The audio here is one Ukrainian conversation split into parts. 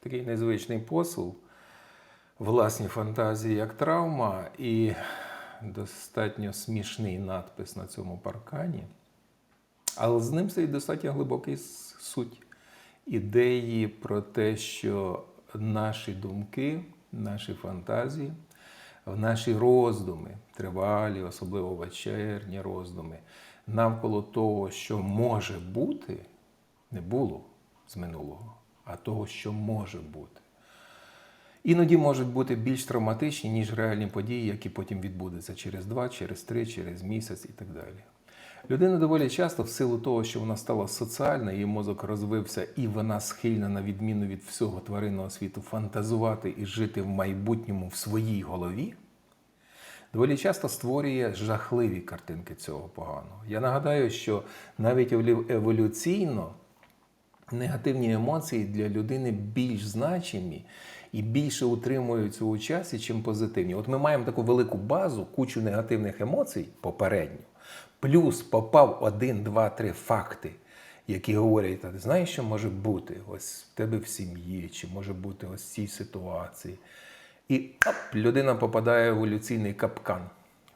Такий незвичний посул, власні фантазії як травма і достатньо смішний надпис на цьому паркані. Але з ним стоїть достатньо глибокий суть ідеї про те, що наші думки, наші фантазії, наші роздуми, тривалі, особливо вечірні роздуми, навколо того, що може бути, не було з минулого, а того, що може бути. Іноді можуть бути більш травматичні, ніж реальні події, які потім відбудуться через два, через три, через місяць і так далі. Людина доволі часто, в силу того, що вона стала соціальна, її мозок розвився, і вона схильна, на відміну від всього тваринного світу, фантазувати і жити в майбутньому в своїй голові, доволі часто створює жахливі картинки цього поганого. Я нагадаю, що навіть еволю- еволюційно негативні емоції для людини більш значимі і більше утримуються у часі, чим позитивні. От ми маємо таку велику базу, кучу негативних емоцій попередньо, плюс попав один, два, три факти. Які говорять, ти знаєш, що може бути ось в тебе в сім'ї, чи може бути ось в цій ситуації. І оп, людина попадає в еволюційний капкан.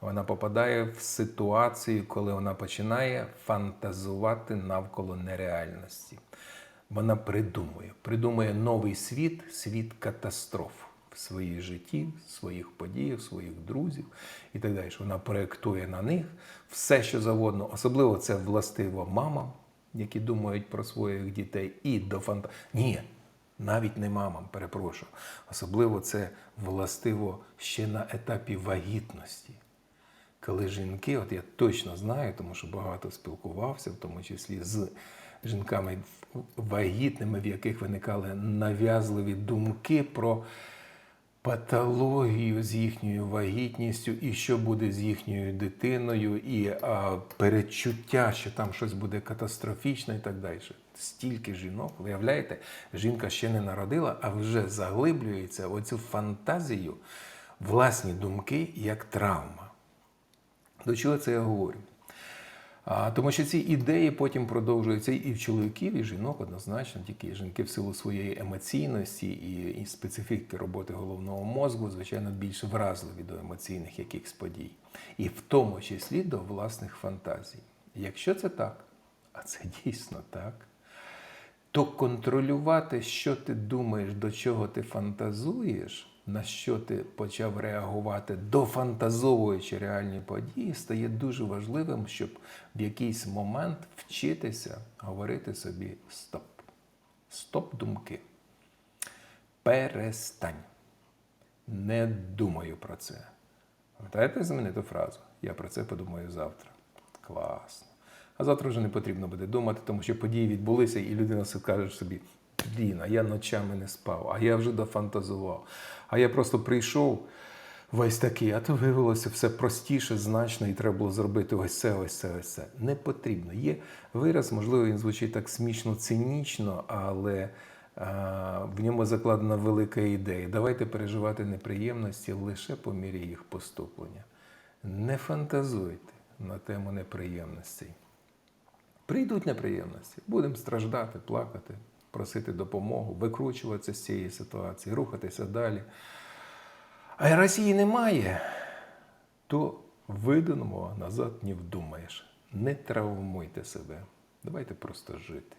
Вона попадає в ситуацію, коли вона починає фантазувати навколо нереальності. Вона придумує, придумує новий світ, світ катастроф в своїй житті, в своїх подіях, своїх друзів і так далі. Вона проєктує на них все, що завгодно. Особливо це властиво мамам, які думають про своїх дітей, і до фанта... Ні, навіть не мамам, перепрошую. Особливо це властиво ще на етапі вагітності. Коли жінки, от я точно знаю, тому що багато спілкувався, в тому числі з жінками вагітними, в яких виникали нав'язливі думки про патологію з їхньою вагітністю, і що буде з їхньою дитиною, і а, перечуття, що там щось буде катастрофічне і так далі. Стільки жінок, виявляєте, жінка ще не народила, а вже заглиблюється оцю фантазію, власні думки як травма. До чого це я говорю? А, тому що ці ідеї потім продовжуються і в чоловіків, і жінок однозначно, тільки жінки в силу своєї емоційності і, і специфіки роботи головного мозку, звичайно, більш вразливі до емоційних якихось подій, і в тому числі до власних фантазій. Якщо це так, а це дійсно так, то контролювати, що ти думаєш, до чого ти фантазуєш, на що ти почав реагувати, дофантазовуючи реальні події, стає дуже важливим, щоб в якийсь момент вчитися говорити собі стоп. Стоп думки. Перестань. Не думаю про це. Пам'ятаєте знамениту фразу? Я про це подумаю завтра. Класно. А завтра вже не потрібно буде думати, тому що події відбулися, і людина каже собі: блін, а я ночами не спав, а я вже дофантазував. А я просто прийшов весь такий, а то виявилося все простіше, значно, і треба було зробити ось це, ось це, ось це. Не потрібно. Є вираз, можливо, він звучить так смішно, цинічно, але а, в ньому закладена велика ідея. Давайте переживати неприємності лише по мірі їх поступлення. Не фантазуйте на тему неприємностей. Прийдуть неприємності, будемо страждати, плакати, просити допомогу, викручуватися з цієї ситуації, рухатися далі. А Росії немає, то виданого назад не вдумаєш. Не травмуйте себе. Давайте просто жити.